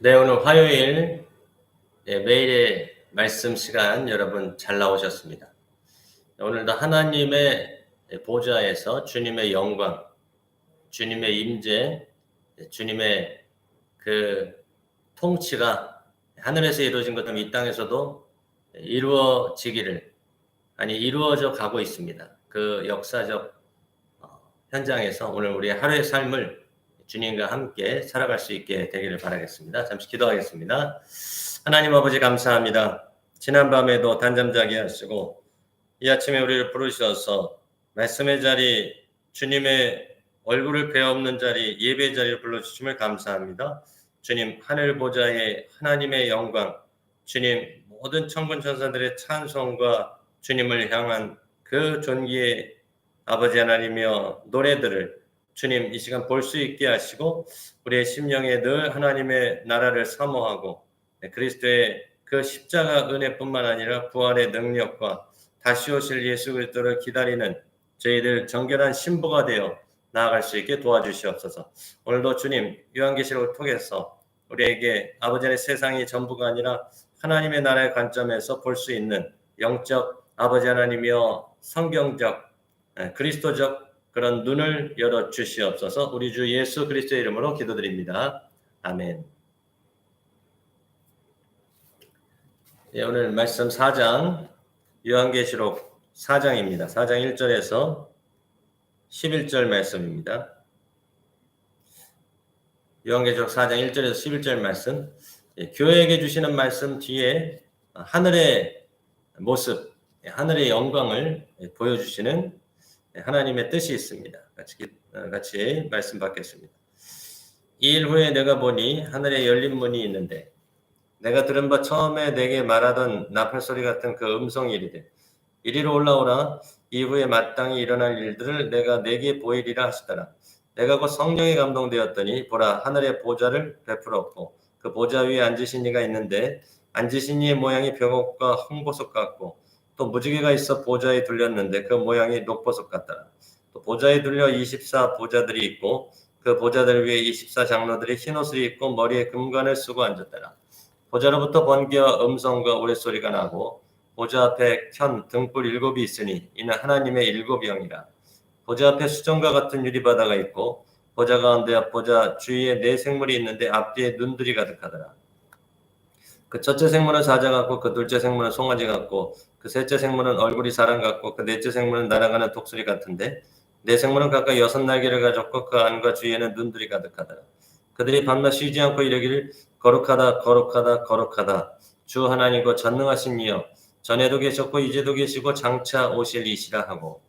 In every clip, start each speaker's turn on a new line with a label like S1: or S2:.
S1: 네, 오늘 화요일 네, 매일의 말씀 시간 여러분 잘 나오셨습니다. 오늘도 하나님의 보좌에서 주님의 영광, 주님의 임재, 주님의 그 통치가 하늘에서 이루어진 것처럼 이 땅에서도 이루어지기를 아니 이루어져 가고 있습니다. 그 역사적 어, 현장에서 오늘 우리의 하루의 삶을 주님과 함께 살아갈 수 있게 되기를 바라겠습니다. 잠시 기도하겠습니다. 하나님 아버지 감사합니다. 지난밤에도 단잠 자게 하시고 이 아침에 우리를 부르셔서 말씀의 자리 주님의 얼굴을 배없는 자리 예배 자리를 불러주심을 감사합니다. 주님 하늘 보좌에 하나님의 영광 주님 모든 천군 천사들의 찬송과 주님을 향한 그 존귀의 아버지 하나님이여 노래들을 주님 이 시간 볼 수 있게 하시고 우리의 심령에 늘 하나님의 나라를 사모하고 네, 그리스도의 그 십자가 은혜뿐만 아니라 부활의 능력과 다시 오실 예수 그리스도를 기다리는 저희들 정결한 신부가 되어 나아갈 수 있게 도와주시옵소서. 오늘도 주님 요한계시록을 통해서 우리에게 아버지의 세상이 전부가 아니라 하나님의 나라의 관점에서 볼 수 있는 영적 아버지 하나님이여 성경적 네, 그리스도적 그런 눈을 열어 주시옵소서. 우리 주 예수 그리스도의 이름으로 기도드립니다. 아멘. 예, 오늘 말씀 4장 요한계시록 4장입니다. 4장 1절에서 11절 말씀입니다. 요한계시록 4장 1절에서 11절 말씀. 예, 교회에게 주시는 말씀 뒤에 하늘의 모습, 예, 하늘의 영광을 보여주시는 하나님의 뜻이 있습니다. 같이 어, 같이 말씀 받겠습니다. 이 일 후에 내가 보니 하늘에 열린 문이 있는데 내가 들은 바 처음에 내게 말하던 나팔 소리 같은 그 음성이 이르되 이리로 올라오라 이후에 마땅히 일어날 일들을 내가 내게 보이리라 하시더라. 내가 곧 성령에 감동되었더니 보라 하늘의 보좌를 베풀었고 그 보좌 위에 앉으신 이가 있는데 앉으신 이의 모양이 벽옥과 홍보석 같고 또 무지개가 있어 보좌에 둘렸는데 그 모양이 녹보석 같더라. 또 보좌에 둘려 24 보좌들이 있고 그 보좌들 위에 24 장로들이 흰 옷을 입고 머리에 금관을 쓰고 앉았더라. 보좌로부터 번개와 음성과 우레소리가 나고 보좌 앞에 켠 등불 일곱이 있으니 이는 하나님의 일곱 영이라. 보좌 앞에 수정과 같은 유리바다가 있고 보좌 가운데 보좌 주위에 네 생물이 있는데 앞뒤에 눈들이 가득하더라. 그 첫째 생물은 사자 같고 그 둘째 생물은 송아지 같고 그 셋째 생물은 얼굴이 사람 같고 그 넷째 생물은 날아가는 독수리 같은데 네 생물은 각각 여섯 날개를 가졌고 그 안과 주위에는 눈들이 가득하더라. 그들이 밤낮 쉬지 않고 이르기를 거룩하다 거룩하다 거룩하다 주 하나님과 전능하신 이여 전에도 계셨고 이제도 계시고 장차 오실 이시라 하고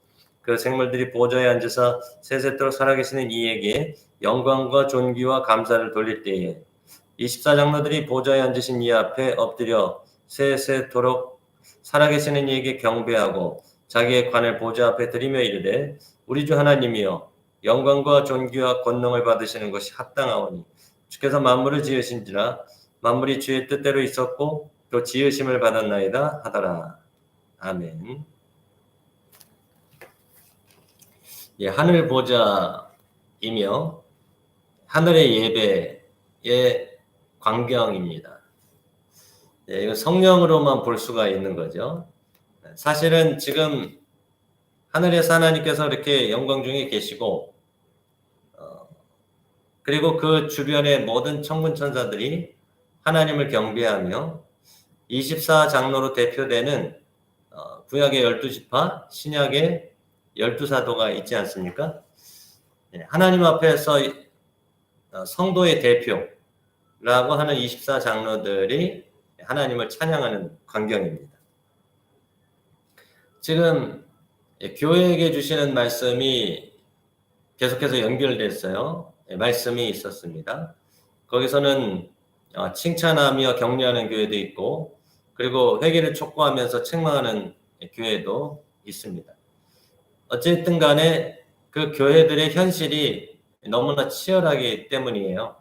S1: 그 생물들이 보좌에 앉으사 세세토록 살아계시는 이에게 영광과 존귀와 감사를 돌릴 때에 24장로들이 보좌에 앉으신 이 앞에 엎드려 세세토록 살아계시는 이에게 경배하고 자기의 관을 보좌 앞에 드리며 이르되 우리 주 하나님이여 영광과 존귀와 권능을 받으시는 것이 합당하오니 주께서 만물을 지으신지라 만물이 주의 뜻대로 있었고 또 지으심을 받았나이다 하더라. 아멘. 예, 하늘 보좌이며 하늘의 예배의 광경입니다. 예, 이거 성령으로만 볼 수가 있는 거죠. 사실은 지금 하늘에서 하나님께서 이렇게 영광 중에 계시고, 어, 그리고 그 주변의 모든 천군 천사들이 하나님을 경배하며 24 장로로 대표되는 어, 구약의 12지파, 신약의 12사도가 있지 않습니까? 예, 하나님 앞에서 어, 성도의 대표 라고 하는 24 장로들이 하나님을 찬양하는 광경입니다. 지금 예, 교회에게 주시는 말씀이 계속해서 연결됐어요. 예, 말씀이 있었습니다. 거기서는 어, 칭찬하며 격려하는 교회도 있고, 그리고 회개를 촉구하면서 책망하는 교회도 있습니다. 어쨌든 간에 그 교회들의 현실이 너무나 치열하기 때문이에요.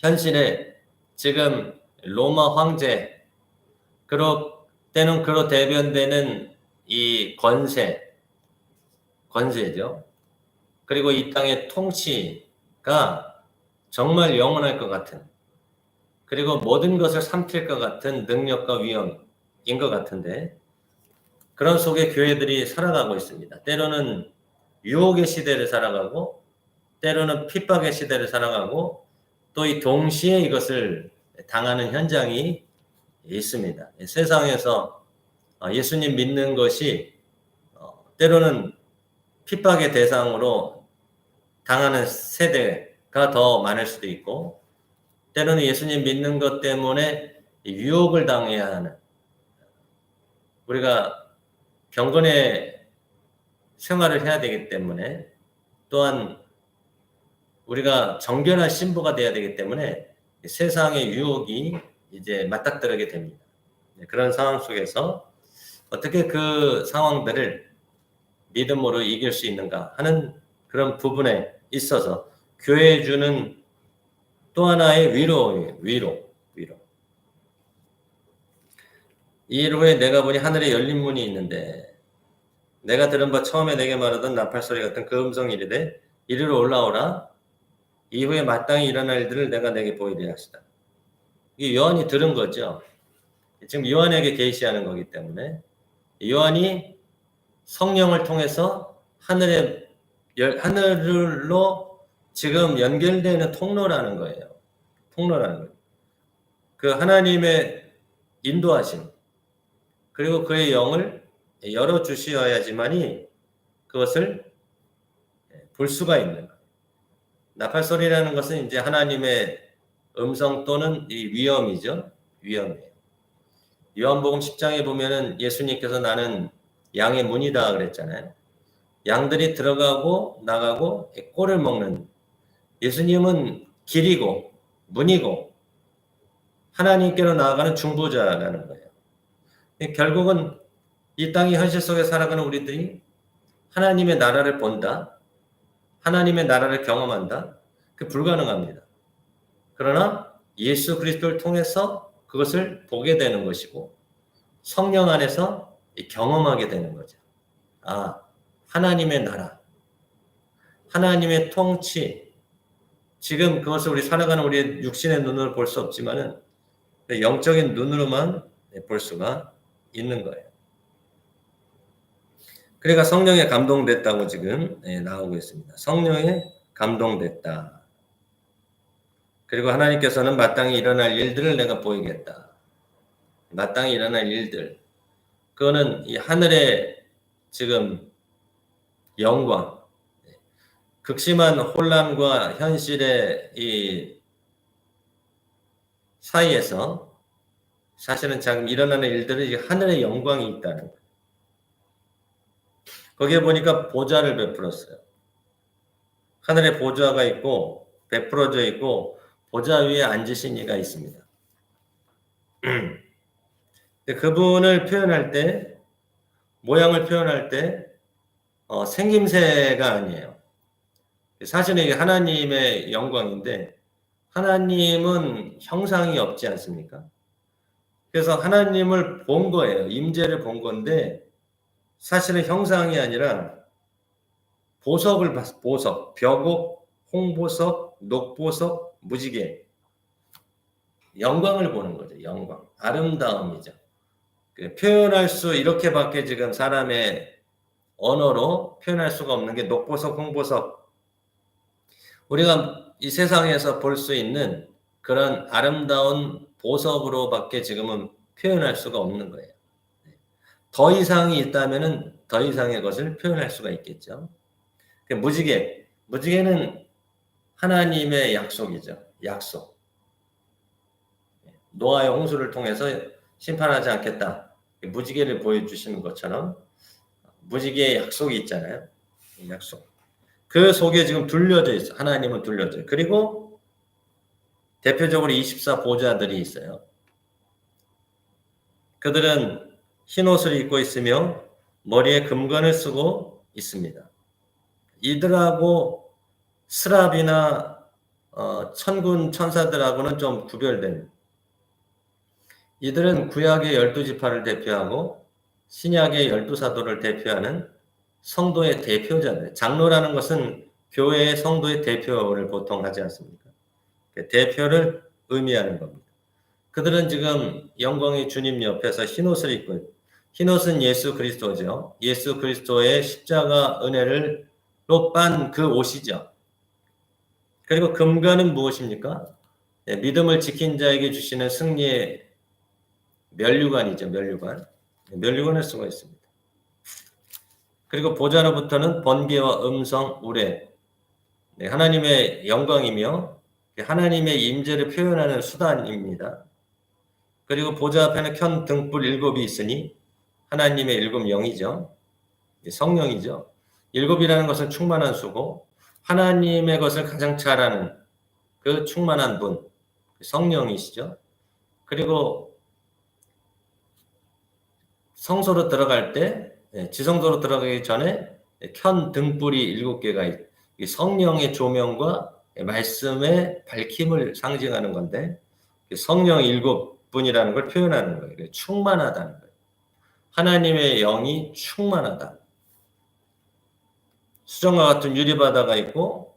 S1: 현실에 지금 로마 황제, 그로 때는 그로 대변되는 이 권세, 권세죠. 그리고 이 땅의 통치가 정말 영원할 것 같은 그리고 모든 것을 삼킬 것 같은 능력과 위험인 것 같은데 그런 속에 교회들이 살아가고 있습니다. 때로는 유혹의 시대를 살아가고 때로는 핍박의 시대를 살아가고 또 이 동시에 이것을 당하는 현장이 있습니다. 세상에서 예수님 믿는 것이 어, 때로는 핍박의 대상으로 당하는 세대가 더 많을 수도 있고 때로는 예수님 믿는 것 때문에 유혹을 당해야 하는 우리가 경건의 생활을 해야 되기 때문에 또한 우리가 정결한 신부가 돼야 되기 때문에 세상의 유혹이 이제 맞닥뜨리게 됩니다. 네, 그런 상황 속에서 어떻게 그 상황들을 믿음으로 이길 수 있는가 하는 그런 부분에 있어서 교회 주는 또 하나의 위로예요. 위로, 위로. 이일 후에 내가 보니 하늘에 열린 문이 있는데 내가 들은 바 처음에 내게 말하던 나팔 소리 같은 그 음성이 이르되 이리로 올라오라 이후에 마땅히 일어날 일들을 내가 내게 보이리라 하시다. 이 요한이 들은 거죠. 지금 요한에게 계시하는 거기 때문에 요한이 성령을 통해서 하늘에 하늘로 지금 연결되는 통로라는 거예요. 통로라는 거예요. 그 하나님의 인도하심 그리고 그의 영을 열어 주셔야지만이 그것을 볼 수가 있는 거예요. 나팔 소리라는 것은 이제 하나님의 음성 또는 이 위험이죠. 위험이에요. 요한복음 10장에 보면은 예수님께서 나는 양의 문이다 그랬잖아요. 양들이 들어가고 나가고 꼴을 먹는 예수님은 길이고 문이고 하나님께로 나아가는 중보자라는 거예요. 결국은 이 땅의 현실 속에 살아가는 우리들이 하나님의 나라를 본다. 하나님의 나라를 경험한다. 그 불가능합니다. 그러나 예수 그리스도를 통해서 그것을 보게 되는 것이고 성령 안에서 경험하게 되는 거죠. 아, 하나님의 나라, 하나님의 통치, 지금 그것을 우리 살아가는 우리의 육신의 눈으로 볼 수 없지만은 영적인 눈으로만 볼 수가 있는 거예요. 그러니까 성령에 감동됐다고 지금 네, 나오고 있습니다. 성령에 감동됐다. 그리고 하나님께서는 마땅히 일어날 일들을 내가 보이겠다. 마땅히 일어날 일들. 그거는 이 하늘의 지금 영광, 극심한 혼란과 현실의 이 사이에서 사실은 지금 일어나는 일들은 하늘의 영광이 있다는 거예요. 거기에 보니까 보좌를 베풀었어요. 하늘에 보좌가 있고 베풀어져 있고 보좌 위에 앉으신 이가 있습니다. 그분을 표현할 때 모양을 표현할 때 어, 생김새가 아니에요. 사실은 이게 하나님의 영광인데 하나님은 형상이 없지 않습니까? 그래서 하나님을 본 거예요. 임재를 본 건데 사실은 형상이 아니라 보석을 봤, 보석, 벽옥, 홍보석, 녹보석, 무지개. 영광을 보는 거죠. 영광. 아름다움이죠. 그 표현할 수 이렇게밖에 지금 사람의 언어로 표현할 수가 없는 게 녹보석, 홍보석. 우리가 이 세상에서 볼 수 있는 그런 아름다운 보석으로밖에 지금은 표현할 수가 없는 거예요. 더 이상이 있다면은 더 이상의 것을 표현할 수가 있겠죠. 그 무지개, 무지개는 하나님의 약속이죠. 약속. 노아의 홍수를 통해서 심판하지 않겠다. 무지개를 보여주시는 것처럼 무지개의 약속이 있잖아요. 약속. 그 속에 지금 둘려져 있어. 하나님은 둘려져. 그리고 대표적으로 24 보좌들이 있어요. 그들은 흰 옷을 입고 있으며 머리에 금관을 쓰고 있습니다. 이들하고 스랍이나 어, 천군 천사들하고는 좀 구별된 이들은 구약의 열두 지파를 대표하고 신약의 열두 사도를 대표하는 성도의 대표자들. 장로라는 것은 교회의 성도의 대표를 보통 하지 않습니까? 그 대표를 의미하는 겁니다. 그들은 지금 영광의 주님 옆에서 흰 옷을 입고 흰 옷은 예수 그리스도죠. 예수 그리스도의 십자가 은혜를 로 빤 그 옷이죠. 그리고 금관은 무엇입니까? 예, 믿음을 지킨 자에게 주시는 승리의 면류관이죠. 면류관. 예, 면류관을 쓰고 있습니다. 그리고 보좌로부터는 번개와 음성, 우레, 네, 하나님의 영광이며 하나님의 임재를 표현하는 수단입니다. 그리고 보좌 앞에는 켠 등불 일곱이 있으니 하나님의 일곱 영이죠. 성령이죠. 일곱이라는 것은 충만한 수고 하나님의 것을 가장 잘 아는 그 충만한 분 성령이시죠. 그리고 성소로 들어갈 때 예, 지성소로 들어가기 전에 켠 등불이 일곱 개가 있, 성령의 조명과 말씀의 밝힘을 상징하는 건데 성령 일곱 분이라는 걸 표현하는 거예요. 충만하다는 거예요. 하나님의 영이 충만하다. 수정과 같은 유리바다가 있고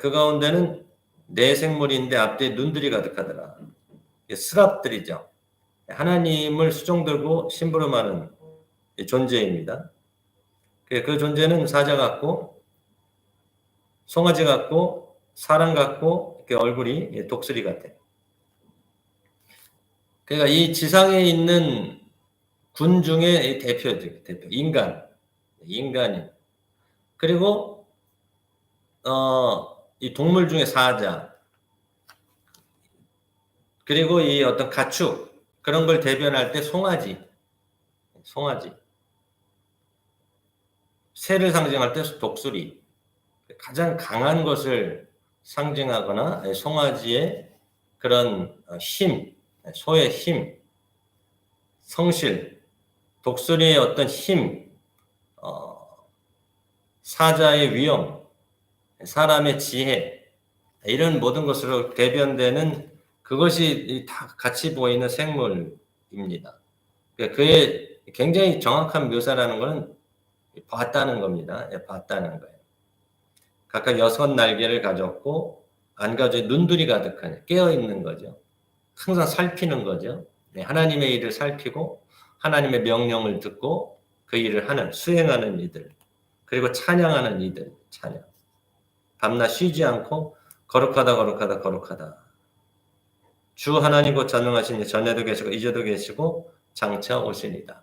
S1: 그 가운데는 내 생물인데 앞뒤에 눈들이 가득하더라. 스랍들이죠. 하나님을 수종들고 심부름하는 존재입니다. 그 존재는 사자 같고 송아지 같고 사람 같고 이렇게 얼굴이 독수리 같아. 그러니까 이 지상에 있는 군 중에 대표죠, 대표 인간, 인간이. 그리고 어, 이 동물 중에 사자, 그리고 이 어떤 가축 그런 걸 대변할 때 송아지, 송아지. 새를 상징할 때 독수리. 가장 강한 것을 상징하거나 송아지의 그런 힘, 소의 힘, 성실, 독수리의 어떤 힘, 어, 사자의 위험, 사람의 지혜, 이런 모든 것으로 대변되는 그것이 다 같이 보이는 생물입니다. 그러니까 그의 굉장히 정확한 묘사라는 것은 봤다는 겁니다. 예, 봤다는 거예요. 각각 여섯 날개를 가졌고 안 가져 눈들이 가득한 깨어 있는 거죠. 항상 살피는 거죠. 네, 하나님의 일을 살피고 하나님의 명령을 듣고 그 일을 하는 수행하는 이들 그리고 찬양하는 이들 찬양 밤낮 쉬지 않고 거룩하다 거룩하다 거룩하다 주 하나님 곧 전능하신 전에도 계시고 이제도 계시고 장차 오시니다.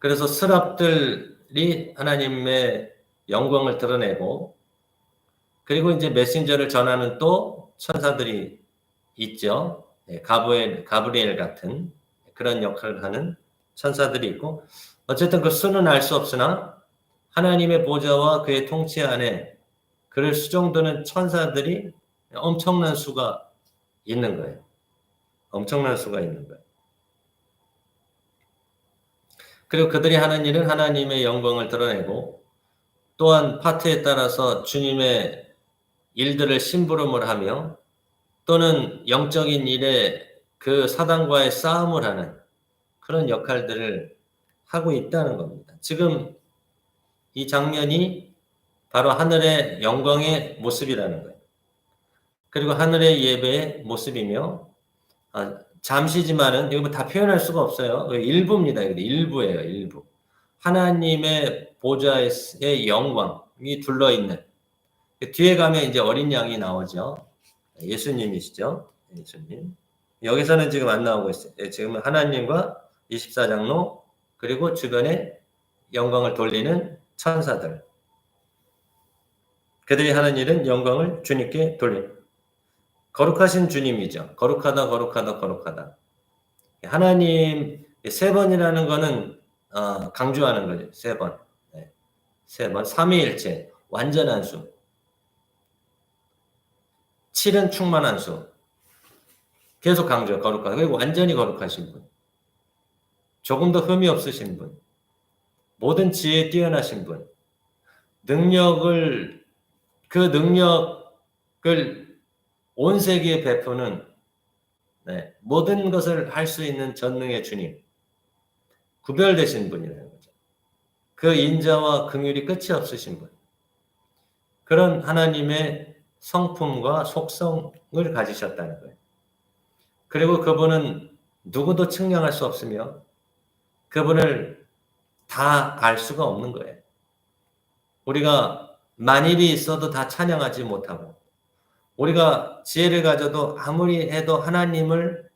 S1: 그래서 스랍들이 하나님의 영광을 드러내고 그리고 이제 메신저를 전하는 또 천사들이 있죠. 네, 가브엘, 가브리엘 같은 그런 역할을 하는 천사들이 있고 어쨌든 그 수는 알 수 없으나 하나님의 보좌와 그의 통치 안에 그를 수종드는 천사들이 엄청난 수가 있는 거예요. 엄청난 수가 있는 거예요. 그리고 그들이 하는 일은 하나님의 영광을 드러내고 또한 파트에 따라서 주님의 일들을 심부름을 하며 또는 영적인 일에 그 사단과의 싸움을 하는 그런 역할들을 하고 있다는 겁니다. 지금 이 장면이 바로 하늘의 영광의 모습이라는 거예요. 그리고 하늘의 예배의 모습이며 아, 잠시지만은 이거 뭐다 표현할 수가 없어요. 일부입니다. 일부예요. 일부. 하나님의 보좌의 영광이 둘러 있는 뒤에 가면 이제 어린 양이 나오죠. 예수님이시죠. 예수님. 여기서는 지금 안 나오고 있어요. 예, 지금은 하나님과 24장로 그리고 주변에 영광을 돌리는 천사들. 그들이 하는 일은 영광을 주님께 돌리 거룩하신 주님이죠. 거룩하다, 거룩하다, 거룩하다. 하나님 세 번이라는 거는 어, 강조하는 거죠. 세 번. 네. 세 번. 삼위일체. 완전한 수. 7은 충만한 수. 계속 강조, 거룩하다. 그리고 완전히 거룩하신 분. 조금 더 흠이 없으신 분. 모든 지혜에 뛰어나신 분. 능력을, 그 능력을 온 세계에 베푸는 네, 모든 것을 할 수 있는 전능의 주님. 구별되신 분이라는 거죠. 그 인자와 긍휼이 끝이 없으신 분. 그런 하나님의 성품과 속성을 가지셨다는 거예요. 그리고 그분은 누구도 측량할 수 없으며 그분을 다 알 수가 없는 거예요. 우리가 만일이 있어도 다 찬양하지 못하고 우리가 지혜를 가져도 아무리 해도 하나님을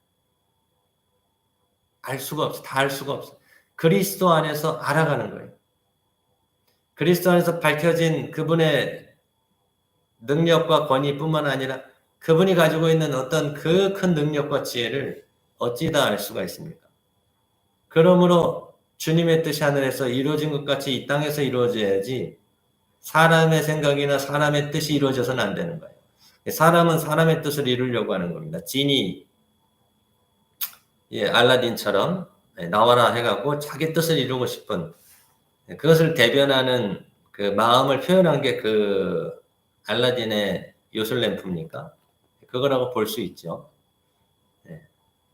S1: 알 수가 없어. 다 알 수가 없어. 그리스도 안에서 알아가는 거예요. 그리스도 안에서 밝혀진 그분의 능력과 권위뿐만 아니라 그분이 가지고 있는 어떤 그 큰 능력과 지혜를 어찌 다 알 수가 있습니까? 그러므로 주님의 뜻이 하늘에서 이루어진 것 같이 이 땅에서 이루어져야지 사람의 생각이나 사람의 뜻이 이루어져서는 안 되는 거예요. 사람은 사람의 뜻을 이루려고 하는 겁니다. 진이 예, 알라딘처럼 예, 나와라 해갖고 자기 뜻을 이루고 싶은 예, 그것을 대변하는 그 마음을 표현한 게 그 알라딘의 요술 램프입니까? 그거라고 볼 수 있죠. 예.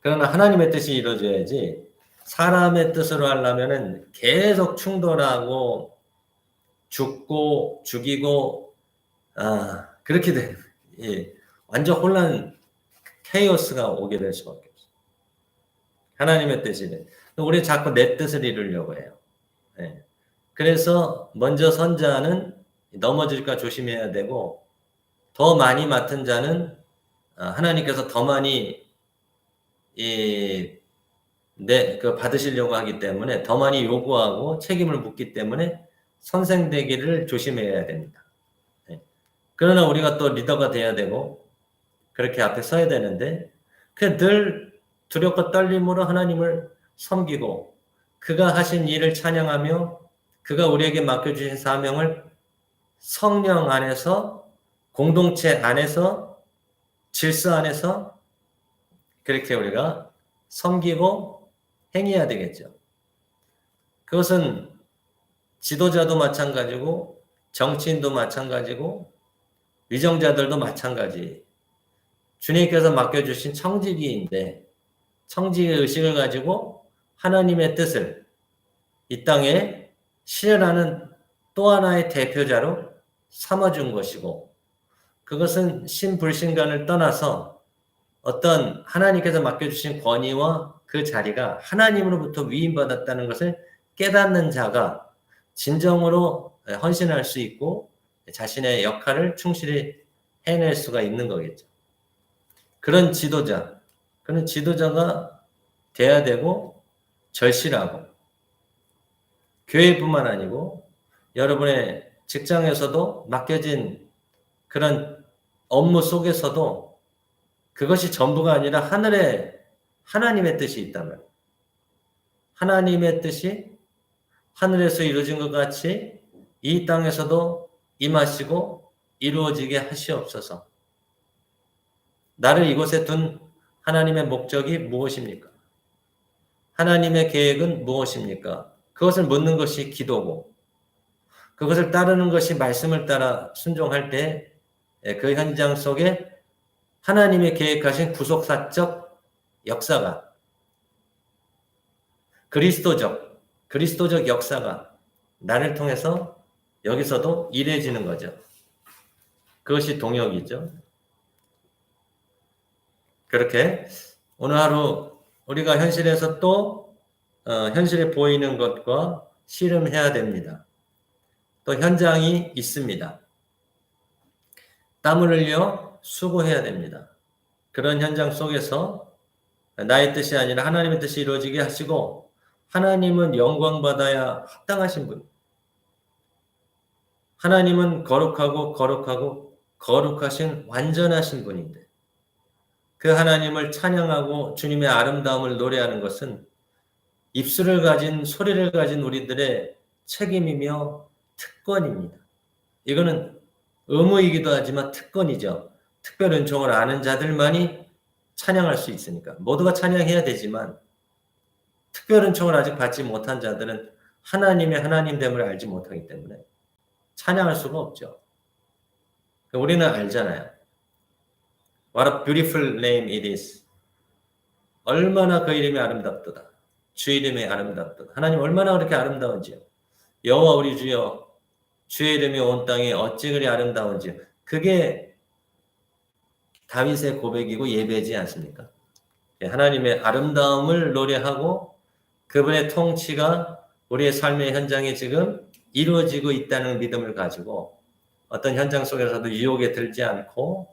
S1: 그러나 하나님의 뜻이 이루어져야지 사람의 뜻으로 하려면은 계속 충돌하고 죽고 죽이고 아 그렇게 돼 예, 완전 혼란 케이오스가 오게 될 수밖에 없어요. 하나님의 뜻이래. 우리 자꾸 내 뜻을 이루려고 해요. 예. 그래서 먼저 선자는 넘어질까 조심해야 되고 더 많이 맡은 자는 아, 하나님께서 더 많이 이내그 받으시려고 하기 때문에 더 많이 요구하고 책임을 묻기 때문에 선생되기를 조심해야 됩니다. 네. 그러나 우리가 또 리더가 돼야 되고 그렇게 앞에 서야 되는데 그늘 두렵고 떨림으로 하나님을 섬기고 그가 하신 일을 찬양하며 그가 우리에게 맡겨주신 사명을 성령 안에서 공동체 안에서 질서 안에서 그렇게 우리가 섬기고 행해야 되겠죠. 그것은 지도자도 마찬가지고 정치인도 마찬가지고 위정자들도 마찬가지. 주님께서 맡겨주신 청지기인데 청지의 의식을 가지고 하나님의 뜻을 이 땅에 실현하는 또 하나의 대표자로 삼아준 것이고 그것은 신불신 간을 떠나서 어떤 하나님께서 맡겨주신 권위와 그 자리가 하나님으로부터 위임받았다는 것을 깨닫는 자가 진정으로 헌신할 수 있고 자신의 역할을 충실히 해낼 수가 있는 거겠죠. 그런 지도자, 그런 지도자가 돼야 되고 절실하고 교회뿐만 아니고 여러분의 직장에서도 맡겨진 그런 업무 속에서도 그것이 전부가 아니라 하늘에 하나님의 뜻이 있다면 하나님의 뜻이 하늘에서 이루어진 것 같이 이 땅에서도 임하시고 이루어지게 하시옵소서. 나를 이곳에 둔 하나님의 목적이 무엇입니까? 하나님의 계획은 무엇입니까? 그것을 묻는 것이 기도고, 그것을 따르는 것이 말씀을 따라 순종할 때 그 현장 속에 하나님의 계획하신 구속사적 역사가 그리스도적 그리스도적 역사가 나를 통해서 여기서도 일해지는 거죠. 그것이 동역이죠. 그렇게 오늘 하루 우리가 현실에서 또 어, 현실에 보이는 것과 씨름해야 됩니다. 또 현장이 있습니다. 땀을 흘려 수고해야 됩니다. 그런 현장 속에서 나의 뜻이 아니라 하나님의 뜻이 이루어지게 하시고 하나님은 영광 받아야 합당하신 분. 하나님은 거룩하고 거룩하고 거룩하신 완전하신 분인데 그 하나님을 찬양하고 주님의 아름다움을 노래하는 것은 입술을 가진 소리를 가진 우리들의 책임이며 특권입니다. 이거는 의무이기도 하지만 특권이죠. 특별 은총을 아는 자들만이 찬양할 수 있으니까 모두가 찬양해야 되지만 특별 은총을 아직 받지 못한 자들은 하나님의 하나님됨을 알지 못하기 때문에 찬양할 수가 없죠. 우리는 알잖아요. What a beautiful name it is. 얼마나 그 이름이 아름답도다. 주 이름이 아름답도다. 하나님 얼마나 그렇게 아름다운지요. 여호와 우리 주여 주의 이름이 온 땅에 어찌 그리 아름다운지요. 그게 다윗의 고백이고 예배지 않습니까? 예, 하나님의 아름다움을 노래하고 그분의 통치가 우리의 삶의 현장에 지금 이루어지고 있다는 믿음을 가지고 어떤 현장 속에서도 유혹에 들지 않고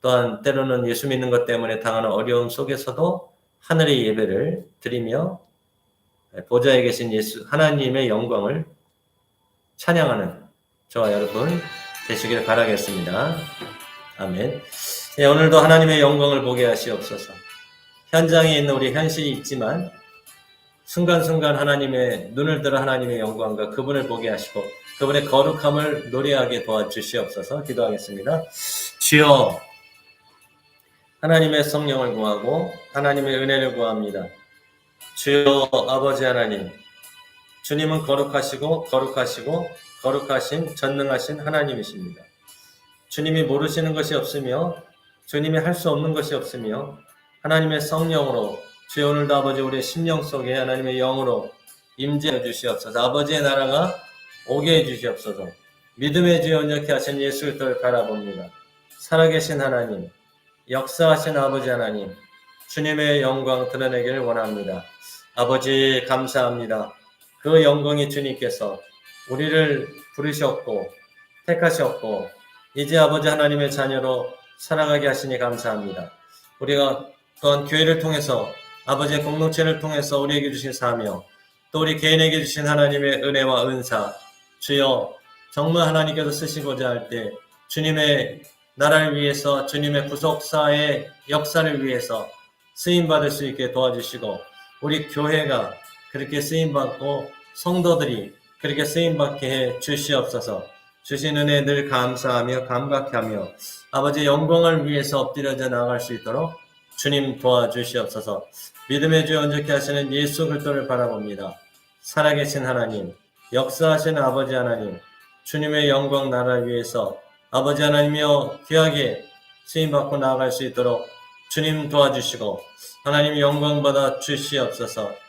S1: 또한 때로는 예수 믿는 것 때문에 당하는 어려움 속에서도 하늘의 예배를 드리며 보좌에 계신 예수 하나님의 영광을 찬양하는 저와 여러분 되시기를 바라겠습니다. 아멘. 예, 오늘도 하나님의 영광을 보게 하시옵소서. 현장에 있는 우리 현실이 있지만 순간순간 하나님의 눈을 들어 하나님의 영광과 그분을 보게 하시고 그분의 거룩함을 노래하게 도와주시옵소서 기도하겠습니다. 주여 하나님의 성령을 구하고 하나님의 은혜를 구합니다. 주여 아버지 하나님 주님은 거룩하시고 거룩하시고 거룩하신 전능하신 하나님이십니다. 주님이 모르시는 것이 없으며 주님이 할 수 없는 것이 없으며 하나님의 성령으로 주여 오늘도 아버지 우리의 심령 속에 하나님의 영으로 임재해 주시옵소서 아버지의 나라가 오게 해 주시옵소서 믿음의 주여 온전케 하신 예수 그리스도를 바라봅니다. 살아계신 하나님 역사하신 아버지 하나님 주님의 영광 드러내기를 원합니다. 아버지 감사합니다. 그 영광이 주님께서 우리를 부르셨고 택하셨고 이제 아버지 하나님의 자녀로 살아가게 하시니 감사합니다. 우리가 또한 교회를 통해서 아버지의 공동체를 통해서 우리에게 주신 사명 또 우리 개인에게 주신 하나님의 은혜와 은사 주여 정말 하나님께서 쓰시고자 할 때 주님의 나라를 위해서 주님의 구속사의 역사를 위해서 쓰임 받을 수 있게 도와주시고 우리 교회가 그렇게 쓰임 받고 성도들이 그렇게 쓰임 받게 해 주시옵소서. 주신 은혜 늘 감사하며 감각하며 아버지 영광을 위해서 엎드려져 나갈 수 있도록 주님 도와주시옵소서. 믿음의 주 온전케 하시는 예수 그리스도를 바라봅니다. 살아계신 하나님, 역사하신 아버지 하나님, 주님의 영광 나라를 위해서 아버지 하나님이여 귀하게 쓰임 받고 나아갈 수 있도록 주님 도와주시고 하나님 영광 받아 주시옵소서.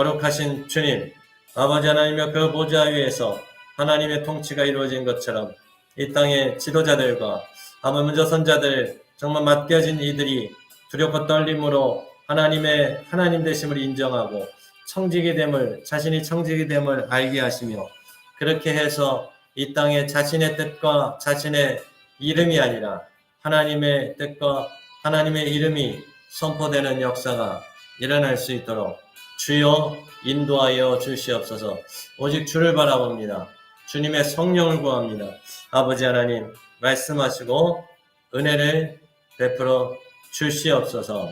S1: 거룩하신 주님, 아버지 하나님의 그 보좌 위에서 하나님의 통치가 이루어진 것처럼 이 땅의 지도자들과 아마 먼저 선자들 정말 맡겨진 이들이 두렵고 떨림으로 하나님의 하나님 되심을 인정하고 청지기 됨을 자신이 청지기 됨을 알게 하시며 그렇게 해서 이 땅에 자신의 뜻과 자신의 이름이 아니라 하나님의 뜻과 하나님의 이름이 선포되는 역사가 일어날 수 있도록 주여 인도하여 주시옵소서. 오직 주를 바라봅니다. 주님의 성령을 구합니다. 아버지 하나님 말씀하시고 은혜를 베풀어 주시옵소서.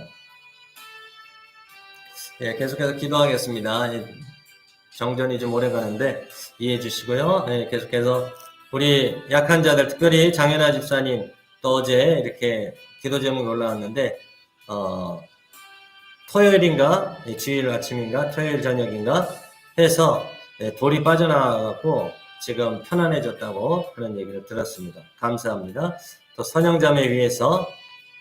S1: 예, 계속해서 기도하겠습니다. 예, 정전이 좀 오래 가는데 이해해 주시고요. 예, 계속해서 우리 약한 자들, 특별히 장현아 집사님 또 어제 이렇게 기도 제목이 올라왔는데 어, 토요일인가 예, 주일 아침인가 토요일 저녁인가 해서 예, 돌이 빠져나가고 지금 편안해졌다고 그런 얘기를 들었습니다. 감사합니다. 또 선영자매 위해서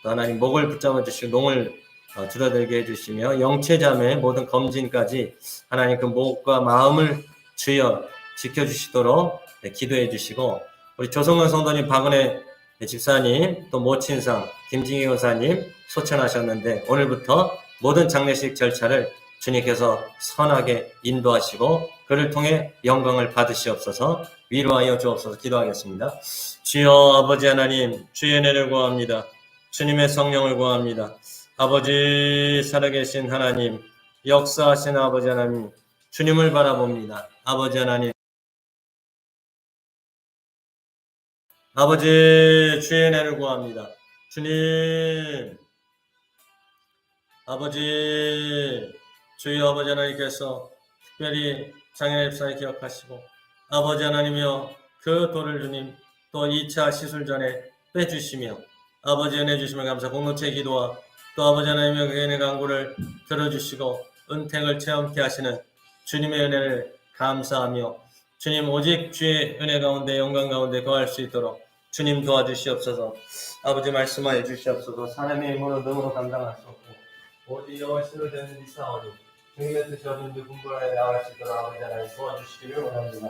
S1: 또 하나님 목을 붙잡아 주시고 농을 어, 줄어들게 해주시며 영체자매 모든 검진까지 하나님 그 목과 마음을 주여 지켜주시도록 네, 기도해 주시고 우리 조성근 성도님 박은혜 집사님 또 모친상 김진희 교사님 소천하셨는데 오늘부터 모든 장례식 절차를 주님께서 선하게 인도하시고 그를 통해 영광을 받으시옵소서 위로하여 주옵소서 기도하겠습니다. 주여 아버지 하나님 주의 은혜를 구합니다. 주님의 성령을 구합니다. 아버지 살아계신 하나님 역사하신 아버지 하나님 주님을 바라봅니다. 아버지 하나님 아버지 주의 은혜를 구합니다. 주님 아버지 주여 아버지 하나님께서 특별히 장애인 입사에 기억하시고 아버지 하나님이여 그 돌을 주님 또 2차 시술 전에 빼주시며 아버지 은혜 주시면 감사 공동체 기도와 또 아버지 하나님의 그 은혜 강구를 들어주시고 은택을 체험케 하시는 주님의 은혜를 감사하며 주님 오직 주의 은혜 가운데 영광 가운데 거할 수 있도록 주님 도와주시옵소서. 아버지 말씀하여 주시옵소서. 사람의 힘으로 능으로 없고 오직 여호와시로 되는 이 사원이 주님의 뜻이 어딘지 분별하여 나아갈 수 있도록 아버지 하나님 도와주시기를 원합니다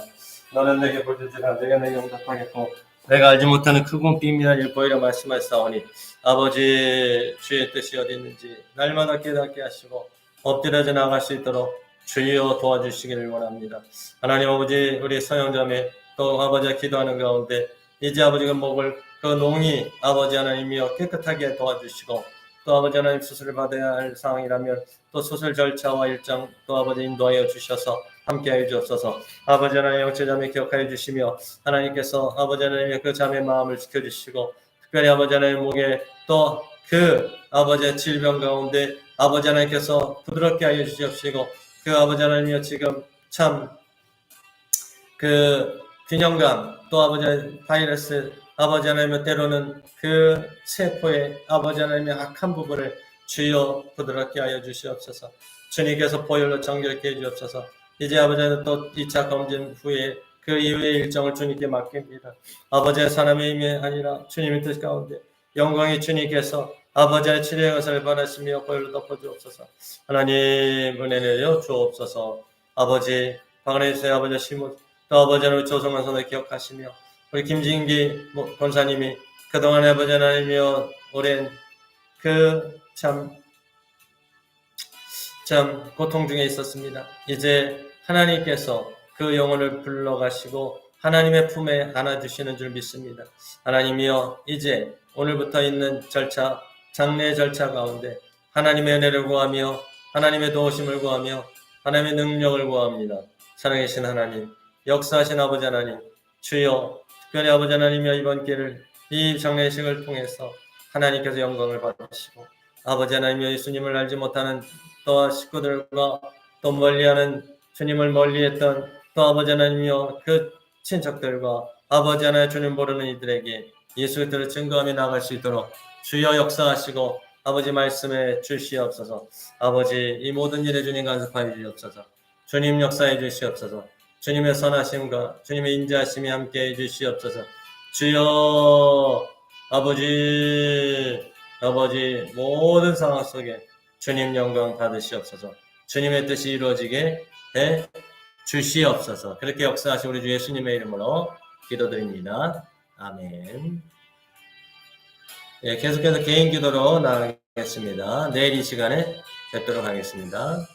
S1: 너는 내게 보여주지라 내가 내게 응답하겠고 내가 알지 못하는 크고 비밀한 일 보이려 말씀하시사오니 아버지 주의 뜻이 어디 있는지 날마다 깨닫게 하시고 엎드려져 나갈 수 있도록 주여 도와주시기를 원합니다. 하나님 아버지 우리 서영자매 또 아버지가 기도하는 가운데 이제 아버지가 먹을 그 농이 아버지 하나님이여 깨끗하게 도와주시고 또 아버지 하나님 수술을 받아야 할 상황이라면 또 수술 절차와 일정 또 아버지 인도하여 주셔서 함께하여 주옵소서. 아버지 하나님 영체자매 기억하여 주시며 하나님께서 아버지 하나님의 그 자매 마음을 지켜주시고 특별히 아버지 하나님 목에 또 그 아버지의 질병 가운데 아버지 하나님께서 부드럽게 하여 주시옵시고 그 아버지 하나님이여 지금 참 그 균형감 또 아버지 바이러스 아버지 하나님의 때로는 그 세포의 아버지 하나님의 악한 부분을 주여 부드럽게 하여 주시옵소서. 주님께서 보혈로 정결케 해 주옵소서. 이제 아버지 하나님 또 2차 검진 후에 그 이후의 일정을 주님께 맡깁니다. 아버지의 사람의 힘이 아니라 주님의 뜻 가운데 영광의 주님께서 아버지의 치료의 것을 받으시며 보혈로 덮어주옵소서. 하나님 은혜 내려 주옵소서. 아버지 박은혜 주의 아버지 시모 또 아버지 하나님 조성만 선을 기억하시며 우리 김진기 뭐 권사님이 그동안 아버지 하나님이여 오랜 그 참 참 고통 중에 있었습니다. 이제 하나님께서 그 영혼을 불러가시고 하나님의 품에 안아주시는 줄 믿습니다. 하나님이여 이제 오늘부터 있는 절차 장례 절차 가운데 하나님의 은혜를 구하며 하나님의 도우심을 구하며 하나님의 능력을 구합니다. 살아계신 하나님 역사하신 아버지 하나님 주여 특별히 아버지 하나님이여 이번 기회를 이 장례식을 통해서 하나님께서 영광을 받으시고 아버지 하나님이여 예수님을 알지 못하는 또 식구들과 또 멀리하는 주님을 멀리했던 또 아버지 하나님이여 그 친척들과 아버지 하나님 주님 모르는 이들에게 예수 그리스도를 증거하며 나갈 수 있도록 주여 역사하시고 아버지 말씀에 주시옵소서. 아버지 이 모든 일에 주님 간섭하여 주시옵소서. 주님 역사해 주시옵소서 주님의 선하심과 주님의 인자하심이 함께 해 주시옵소서. 주여 아버지 아버지 모든 상황 속에 주님 영광 받으시옵소서. 주님의 뜻이 이루어지게 해 주시옵소서. 그렇게 역사하신 우리 주 예수님의 이름으로 기도드립니다. 아멘. 예, 계속해서 개인 기도로 나가겠습니다. 내일 이 시간에 뵙도록 하겠습니다